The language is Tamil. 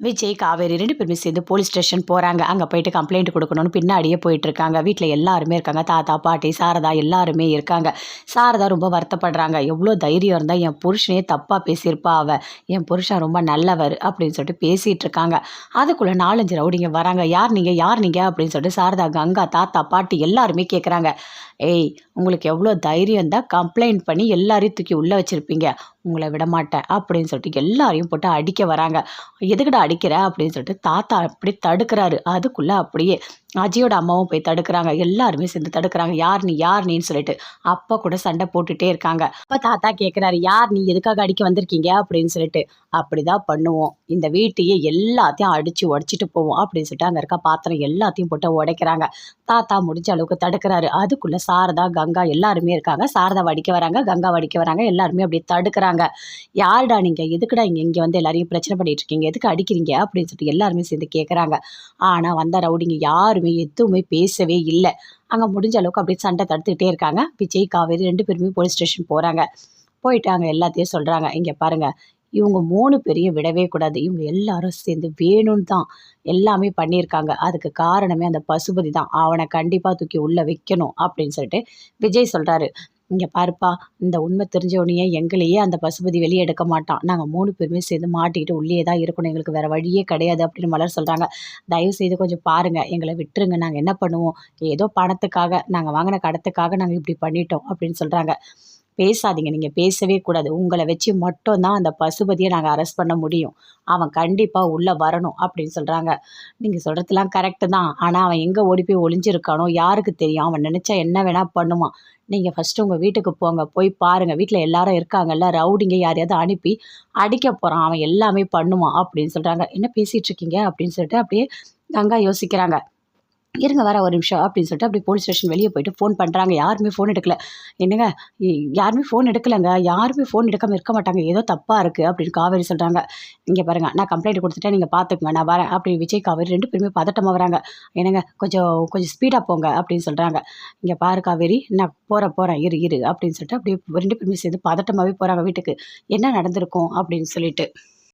விஜய் காவேரி ரெண்டு பேருமே சேர்ந்து போலீஸ் ஸ்டேஷன் போகிறாங்க அங்கே போயிட்டு கம்ப்ளைண்ட் கொடுக்கணும்னு பின்னாடியே போயிட்டு இருக்காங்க வீட்டில் எல்லாருமே இருக்காங்க. தாத்தா பாட்டி சாரதா எல்லாருமே இருக்காங்க. சாரதா ரொம்ப வருத்தப்படுறாங்க. எவ்வளோ தைரியம் இருந்தால் என் புருஷனே தப்பாக பேசியிருப்பா அவ. என் புருஷன் ரொம்ப நல்லவர் அப்படின்னு சொல்லிட்டு பேசிகிட்டு இருக்காங்க அதுக்குள்ளே நாலஞ்சு ரவுடிங்க வராங்க. யார் நீங்கள் யார் நீங்கள் அப்படின்னு சொல்லிட்டு சாரதா கங்கா தாத்தா பாட்டி எல்லாருமே கேட்குறாங்க ஏய் உங்களுக்கு எவ்வளோ தைரியம் இருந்தால் கம்ப்ளைண்ட் பண்ணி எல்லாரையும் தூக்கி உள்ளே வச்சுருப்பீங்க. உங்களை விடமாட்டேன் அப்படின்னு சொல்லிட்டு எல்லாரையும் போட்டு அடிக்க வராங்க. எதுக்குடா அடிக்கிற? அப்படின்னு சொல்லிட்டு தாத்தா அப்படி தடுக்கிறாரு. அதுக்குள்ளே அப்படியே அஜயோட அம்மாவும் போய் தடுக்கிறாங்க. எல்லாருமே சேர்ந்து தடுக்கிறாங்க. யார் நீ? யார் நீன்னு சொல்லிட்டு. அப்பா கூட சண்டை போட்டுட்டே இருக்காங்க. அப்போ தாத்தா கேட்குறாரு யார் நீ? எதுக்காக அடிக்க வந்திருக்கீங்க? அப்படின்னு சொல்லிட்டு. அப்படிதான் பண்ணுவோம். இந்த வீட்டையே எல்லாத்தையும் அடித்து உடச்சிட்டு போவோம். அப்படின்னு சொல்லிட்டு அங்கே இருக்க பாத்திரம் எல்லாத்தையும் போட்டு உடைக்கிறாங்க. தாத்தா முடிஞ்ச அளவுக்கு தடுக்கிறாரு. அதுக்குள்ளே சாரதா கங்கா எல்லாருமே இருக்காங்க. சாரதா வடிக்க வராங்க கங்கா வடிக்க வராங்க. எல்லாருமே அப்படியே தடுக்கிறாங்க. யாருடா நீங்கள் எதுக்குடா இங்கே இங்கே வந்து எல்லாரையும் பிரச்சனை பண்ணிட்டு இருக்கீங்க எதுக்கு அடிக்கிறீங்க? அப்படின்னு சொல்லிட்டு எல்லாருமே சேர்ந்து கேட்குறாங்க ஆனால் வந்த ரவுடிங்க யாருமே எதுவுமே பேசவே இல்லை. அங்கே முடிஞ்ச அளவுக்கு அப்படியே சண்டை தடுத்துக்கிட்டே இருக்காங்க. விஜய் காவேரி ரெண்டு பேருமே போலீஸ் ஸ்டேஷன் போகிறாங்க போயிட்டு அங்கே எல்லாத்தையும் சொல்கிறாங்க இங்கே பாருங்கள் இவங்க மூணு பேரையும் விடவே கூடாது. இவங்க எல்லாரும் சேர்ந்து வேணும்னு தான் எல்லாமே பண்ணியிருக்காங்க. அதுக்கு காரணமே அந்த பசுபதி தான். அவனை கண்டிப்பாக தூக்கி உள்ளே வைக்கணும் அப்படின்னு சொல்லிட்டு விஜய் சொல்கிறாரு இங்கே பாருப்பா இந்த உண்மை தெரிஞ்ச உடனே எங்களையே அந்த பசுபதி வெளியே எடுக்க மாட்டான். நாங்கள் மூணு பேருமே சேர்ந்து மாட்டிக்கிட்டு உள்ளே தான் இருக்கணும். எங்களுக்கு வேறு வழியே கிடையாது அப்படின்னு மலர் சொல்கிறாங்க தயவு செய்து கொஞ்சம் பாருங்கள் எங்களை விட்டுருங்க. நாங்கள் என்ன பண்ணுவோம்? ஏதோ பணத்துக்காக நாங்கள் வாங்கின கடத்துக்காக நாங்கள் இப்படி பண்ணிட்டோம் அப்படின்னு சொல்கிறாங்க பேசாதீங்க. நீங்கள் பேசவே கூடாது. உங்களை வச்சு மட்டும்தான் அந்த பசுபதியை நாங்கள் அரெஸ்ட் பண்ண முடியும். அவன் கண்டிப்பாக உள்ளே வரணும் அப்படின்னு சொல்கிறாங்க நீங்கள் சொல்கிறதுலாம் கரெக்டு தான். ஆனால் அவன் எங்கே ஓடி போய் ஒளிஞ்சிருக்கானோ யாருக்கு தெரியும்? அவன் நினச்சா என்ன வேணால் பண்ணுவான். நீங்கள் ஃபஸ்ட்டு உங்கள் வீட்டுக்கு போங்க. போய் பாருங்கள் வீட்டில் எல்லாரும் இருக்காங்கல்ல ரவுடிங்க யாரையாவது அனுப்பி அடிக்க போகிறான் அவன் எல்லாமே பண்ணுவான் அப்படின்னு சொல்கிறாங்க என்ன பேசிகிட்ருக்கீங்க அப்படின்னு சொல்லிட்டு அப்படியே கங்கா யோசிக்கிறாங்க. இருங்க வர ஒரு நிமிஷம் அப்படின்னு சொல்லிட்டு அப்படி போலீஸ் ஸ்டேஷன் வெளியே போயிட்டு ஃபோன் பண்ணுறாங்க யாருமே ஃபோன் எடுக்கல. என்னங்க? யாருமே ஃபோன் எடுக்கலைங்க. யாருமே ஃபோன் எடுக்காமல் இருக்க மாட்டாங்க. ஏதோ தப்பாக இருக்குது அப்படின்னு காவேரி சொல்கிறாங்க இங்கே பாருங்க நான் கம்ப்ளைண்ட் கொடுத்துட்டேன் நீங்கள் பார்த்துக்குங்க நான் வரேன் அப்படி விஜய் காவேரி ரெண்டு பேருமே பதட்டமாக வராங்க. என்னங்க? கொஞ்சம் கொஞ்சம் ஸ்பீடாக போங்க அப்படின்னு சொல்கிறாங்க இங்கே பாரு காவேரி நான் போகிறேன் போகிறேன் இரு இரு அப்படின்னு சொல்லிட்டு அப்படியே ரெண்டு பேருமே சேர்ந்து பதட்டமாகவே போகிறாங்க வீட்டுக்கு. என்ன நடந்திருக்கும் அப்படின்னு சொல்லிட்டு.